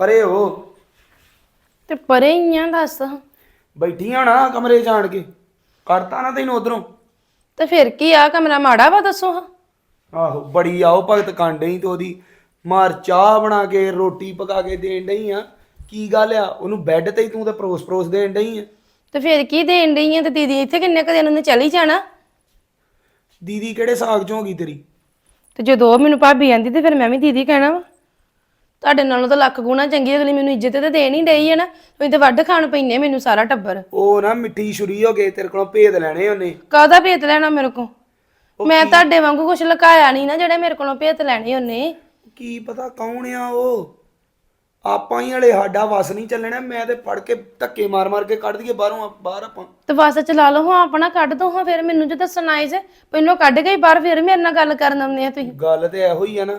ਪਰੇ ਹੋ। ਤੇ ਪਰੇ ਹੀ ਆ ਦੱਸ। ਬੈਠੀਆਂ ਨਾ ਕਮਰੇ ਜਾਣ ਕੇ। ਕਰਤਾ ਨਾ ਤੈਨੂੰ ਉਧਰੋਂ। ਤੇ ਫਿਰ ਕੀ ਆ ਕਮਰਾ ਮਾੜਾ ਵਾ ਦੱਸੋ। ਹਾਂ ਆਹੋ ਬੜੀ ਆਓ ਭਗਤ ਕਾਂਡਈ ਤੇ ਉਹਦੀ। ਮਾਰ ਚਾਹ ਬਣਾ ਕੇ ਰੋਟੀ ਪਕਾ ਕੇ ਦੇਣ ਡਈ ਆ। ਕੀ ਗੱਲ ਆ? ਉਹਨੂੰ ਬੈੱਡ ਤੇ ਹੀ ਤੂੰ ਤਾਂ ਪਰੋਸ ਪਰੋਸ ਦੇਣ ਡਈ ਆ। ਤੇ ਫਿਰ ਕੀ ਦੇਣ ਡਈ ਆ? ਤੇ ਦੀਦੀ ਇੱਥੇ ਕਿੰਨੇ ਕੁ ਦਿਨ ਉਹਨੇ ਚਲੀ ਜਾਣਾ? ਦੀਦੀ ਕਿਹੜੇ ਸਾਗ ਚੋਂ ਹੋ ਗਈ ਤੇਰੀ? ਤੇ ਜਦੋਂ ਉਹ ਮੈਨੂੰ ਭਾਬੀ ਆਂਦੀ ਤੇ ਫਿਰ ਮੈਂ ਵੀ ਦੀਦੀ ਕਹਿਣਾ ਵਾ। ਤੁਹਾਡੇ ਨਾਲੋਂ ਤਾਂ ਲੱਖ ਗੁਣਾ ਚੰਗੀ ਅਗਲੀ ਮੈਨੂੰ ਇੱਜ਼ਤ ਤੇ ਦੇਣ ਹੀ ਡਈ ਹੈ ਨਾ। ਤੁਸੀਂ ਤੇ ਵੱਢ ਖਾਣ ਪੈਂਦੇ ਮੈਨੂੰ ਸਾਰਾ ਟੱਬਰ। ਉਹ ਨਾ ਮਿੱਠੀ ਛੁਰੀ ਹੋ ਗਏ ਤੇਰੇ ਕੋਲੋਂ ਭੇਦ ਲੈਣੇ ਉਹਨੇ। ਕਾਹਦਾ ਭੇਤ ਲੈਣਾ ਮੇਰੇ ਕੋ ਮੈਂ ਤੁਹਾਡੇ ਵਾਂਗੂ ਕੁਝ ਲੁਕਾਇਆ ਨਹੀਂ ਨਾ ਜਿਹੜੇ ਮੇਰੇ ਕੋਲੋਂ ਭੇਤ ਲੈਣੇ ਉਹਨੇ। ਕੀ ਪਤਾ ਕੌਣ ਆ ਉਹ? ਆਪਾਂ ਹੀ ਹਲੇ ਸਾਡਾ ਵਸ ਨਹੀਂ ਚੱਲਣਾ ਮੈਂ ਤੇ ਫੜ ਕੇ ਧੱਕੇ ਮਾਰ ਮਾਰ ਕੇ ਕੱਢ ਦਈਏ ਬਾਹਰੋਂ ਬਾਹਰ ਆਪਾਂ। ਤੇ ਬਸ ਚਲਾ ਲਓ ਹਾਂ ਆਪਣਾ ਕੱਢ ਦੋ ਹਾਂ ਫਿਰ ਮੈਨੂੰ ਜੇ ਦੱਸਣ ਆਏ ਜੇ। ਪਹਿਲਾਂ ਕੱਢ ਗਈ ਬਾਹਰ ਫਿਰ ਮੇਰੇ ਨਾਲ ਗੱਲ ਕਰਨ ਆਉਂਦੇ ਆ ਤੁਸੀਂ। ਗੱਲ ਤੇ ਇਹੋ ਹੀ ਆ ਨਾ।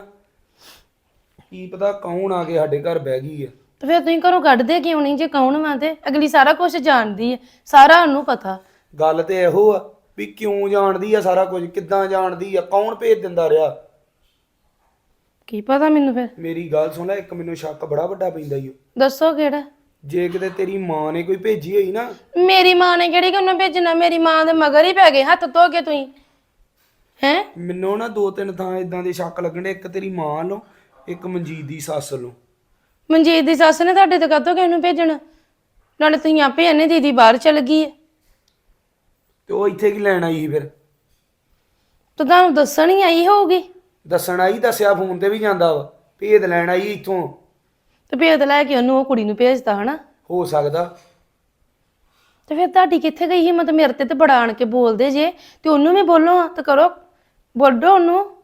ਕੀ ਪਤਾ ਕੌਣ ਆ ਕੇ ਸਾਡੇ ਘਰ ਬਹਿ ਗਈ ਆ। ਤੇ ਫਿਰ ਤੁਸੀਂ ਘਰੋਂ ਕੱਢਦੇ ਕਿਉਂ ਨਹੀਂ ਜੇ ਕੌਣ ਵਾ ਤੇ? ਅਗਲੀ ਸਾਰਾ ਕੁਝ ਜਾਣਦੀ ਹੈ ਸਾਰਾ ਉਹਨੂੰ ਪਤਾ। ਗੱਲ ਤੇ ਇਹੋ ਆ ਵੀ ਕਿਉਂ ਜਾਣਦੀ ਆ ਸਾਰਾ ਕੁਝ ਕਿੱਦਾਂ ਜਾਣਦੀ ਆ ਕੌਣ ਭੇਜ ਦਿੰਦਾ ਰਿਹਾ? ਕੀ ਪਤਾ ਮੈਨੂੰ ਫਿਰ? ਮੇਰੀ ਗੱਲ ਸੁਣ ਲੈ ਇੱਕ ਮੈਨੂੰ ਸ਼ੱਕ ਬੜਾ ਵੱਡਾ ਪੈਂਦਾ ਈ ਓ। ਦੱਸੋ ਕਿਹੜਾ? ਜੇ ਕਿਤੇ ਤੇਰੀ ਮਾਂ ਨੇ ਕੋਈ ਭੇਜੀ ਹੋਈ ਨਾ। ਮੇਰੀ ਮਾਂ ਨੇ ਕਿਹੜੀ ਕਿ ਉਹਨੂੰ ਭੇਜਣਾ? ਮੇਰੀ ਮਾਂ ਦੇ ਮਗਰ ਹੀ ਪੈ ਗਏ ਹੱਥ ਧੋ ਕੇ ਤੁਸੀਂ। ਹੈ? ਮੈਨੂੰ ਨਾ ਦੋ ਤਿੰਨ ਥਾਂ ਇਦਾਂ ਦੇ ਸ਼ੱਕ ਲੱਗਣੇ ਇੱਕ ਤੇਰੀ ਮਾਂ ਲੋ ਇੱਕ ਮਨਜੀਤ ਦੀ ਸੱਸ ਲੋ ਮਨਜੀਤ ਦੀ ਸੱਸ ਨੇ ਤੁਹਾਡੇ ਤੇ ਕਾਹਤੋਂ ਕਿਸ ਨੂੰ ਭੇਜਣਾ? ਨਾਲੇ ਤੁਸੀਂ ਆਪੇ ਇਹਨੇ ਦੀਦੀ ਬਾਹਰ ਚਲ ਗਈ ਹੈ ਤੇ ਉਹ ਇੱਥੇ ਕੀ ਲੈਣ ਆਈ ਸੀ ਫਿਰ? ਤਾਂ ਤੁਹਾਨੂੰ ਦੱਸਣ ਹੀ ਆਈ ਹੋਊਗੀ। ਦੱਸਣ ਆਈ ਦੱਸਿਆ ਫੋਨ ਤੇ ਵੀ ਜਾਂਦਾ ਵਾ। ਭੇਦ ਲੈਣ ਆਈ ਇੱਥੋਂ। ਤੇ ਭੇਦ ਲੈ ਕੇ ਉਹਨੂੰ ਉਹ ਕੁੜੀ ਨੂੰ ਭੇਜਤਾ ਹਨਾ? ਹੋ ਸਕਦਾ। ਤੇ ਫਿਰ ਤੁਹਾਡੀ ਕਿੱਥੇ ਗਈ ਹਿੰਮਤ ਮੇਰੇ ਤੇ ਤੇ ਬੜਾ ਆਣ ਕੇ ਬੋਲਦੇ ਜੇ। ਤੇ ਉਹਨੂੰ ਵੀ ਬੋਲੋ ਹਾਂ ਤੇ ਕਰੋ। ਬੋਲੋ ਉਹਨੂੰ।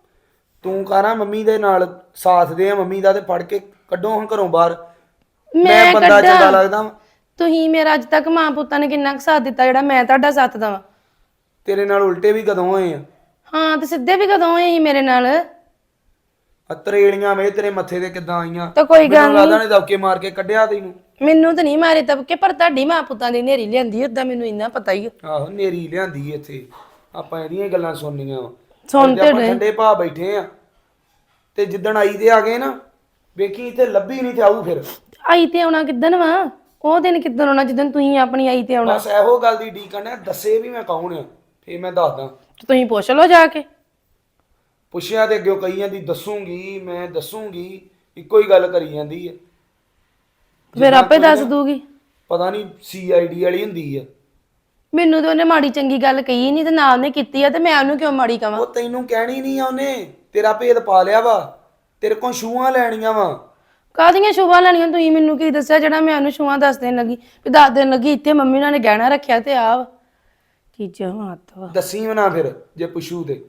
ਤੂੰ ਕਹਣਾ ਮੰਮੀ ਦੇ ਨਾਲ ਸਾਥ ਦੇ ਆ? ਮੰਮੀ ਦਾ ਤੇ ਫੜ ਕੇ ਕੱਢੋ ਹਾਂ ਘਰੋਂ ਬਾਹਰ। ਮੈਂ ਬੰਦਾ ਕੱਢਾਂ। ਚੰਗਾ ਲੱਗਦਾ ਵਾਂ। ਤੁਸੀਂ ਮੇਰਾ ਅੱਜ ਤੱਕ ਮਾਂ ਪੁੱਤਾਂ ਨੇ ਕਿੰਨਾ ਕੁ ਸਾਥ ਦਿੱਤਾ ਜਿਹੜਾ ਮੈਂ ਤੁਹਾਡਾ ਸਾਥ ਦਵਾਂ? ਤੇਰੇ ਨਾਲ ਉਲਟੇ ਵੀ ਕਦੋਂ ਹੋਏ ਆ? ਹਾਂ ਤੇ ਸਿੱਧੇ ਵੀ ਕਦੋਂ ਹੋਏ ਸੀ ਮੇਰੇ ਨਾਲ? ਅਤਰੇੜੀਆਂ ਵੇ ਤੇਰੇ ਮੱਥੇ ਤੇ ਕਿੱਦਾਂ ਆਈਆਂ? ਤਾਂ ਕੋਈ ਗੱਲ ਮੈਨੂੰ ਲੱਗਦਾ ਨੇ। ਦਬਕੇ ਮਾਰ ਕੇ ਕੱਢਿਆ ਤੈਨੂੰ। ਮੈਨੂੰ ਤਾਂ ਨਹੀਂ ਮਾਰੇ ਤਬਕੇ ਪਰ ਤੁਹਾਡੀ ਮਾਂ ਪੁੱਤਾਂ ਦੀ ਨੇਰੀ ਲਿਆਂਦੀ ਓਦਾਂ ਮੈਨੂੰ ਇੰਨਾ ਪਤਾ ਹੀ ਆ। ਆਹੋ ਨੇਰੀ ਲਿਆਂਦੀ ਇੱਥੇ। ਆਪਾਂ ਇਹਦੀਆਂ ਹੀ ਗੱਲਾਂ ਸੁਣਨੀਆਂ ਵਾ। ਸੁਣ ਤੇ ਤੇ ਆਪਾਂ ਰਹੇ ਠੰਡੇ ਭਾ ਬੈਠੇ ਆ ਤੇ ਜਿੱਦਣ ਆਈ ਤੇ ਆ ਗਏ ਨਾ ਵੇਖੀ ਇੱਥੇ ਲੱਭੀ ਨਹੀਂ ਤੇ ਆਊ ਫਿਰ। ਆਈ ਤੇ ਆਉਣਾ ਕਿੱਦਣ ਵਾ? ਉਹ ਦਿਨ ਕਿੱਦਣ ਆਉਣਾ ਜਿੱਦਣ ਤੁਸੀਂ ਆਪਣੀ ਆਈ ਤੇ ਆਉਣਾ? ਬਸ ਇਹੋ ਗੱਲ ਦੀ ਡੀ ਕਰਨਾ ਦੱਸੇ ਵੀ ਮੈਂ ਕੌਣ ਆ ਫੇਰ ਮੈਂ ਦੱਸਦਾ। ਤੇ ਤੁਸੀਂ ਪੁੱਛ ਲਓ ਜਾ ਕੇ। ਪੁੱਛਿਆ ਤੇ ਅੱਗੇ ਕਈਆਂ ਦੀ ਦੱਸੂਗੀ ਮੈਂ ਦੱਸੂਗੀ ਇੱਕੋ ਹੀ ਗੱਲ ਕਰੀ ਜਾਂਦੀ ਹੈ ਫਿਰ ਆਪੇ ਦੱਸ ਦੂਗੀ ਪਤਾ ਨਹੀਂ ਸੀਆਈਡੀ ਵਾਲੀ ਹੁੰਦੀ ਆ। ਮੈਨੂੰ ਤੇ ਉਹਨੇ ਮਾੜੀ ਚੰਗੀ ਗੱਲ ਕਹੀ ਨਹੀਂ ਤੇ ਨਾ ਉਹਨੇ ਕੀਤੀ ਆ ਤੇ ਮੈਂ ਉਹਨੂੰ ਕਿਉਂ ਮਾੜੀ ਕਵਾਂ? ਉਹ ਤੈਨੂੰ ਕਹਿਣੀ ਨਹੀਂ ਆ ਉਹਨੇ। ਤੇਰਾ ਭੇਦ ਪਾ ਲਿਆ ਵਾ। ਤੇਰੇ ਕੋਲ ਛੂਆਂ ਲੈਣੀਆਂ ਵਾ। ਕਾਹਦੀਆਂ ਸ਼ੁਭਾ ਲੈਣੀਆਂ? ਤੁਸੀਂ ਮੈਨੂੰ ਕੀ ਦੱਸਿਆ ਜਿਹੜਾ ਮੈਂ ਉਹਨੂੰ ਸ਼ੁਭਾ ਦੱਸ ਦੇਣ ਲੱਗੀ? ਵੀ ਦੱਸ ਦੇਣ ਲੱਗੀ ਇੱਥੇ ਮੰਮੀ ਉਹਨਾਂ ਨੇ ਗਹਿਣਾ ਰੱਖਿਆ ਤੇ ਆ ਵਾ। ਚੀਜ਼ਾਂ ਹੱਥ ਵਾ। ਦੱਸੀ ਵੀ ਨਾ ਫਿਰ ਜੇ ਪੁੱਛੂ ਤੇ।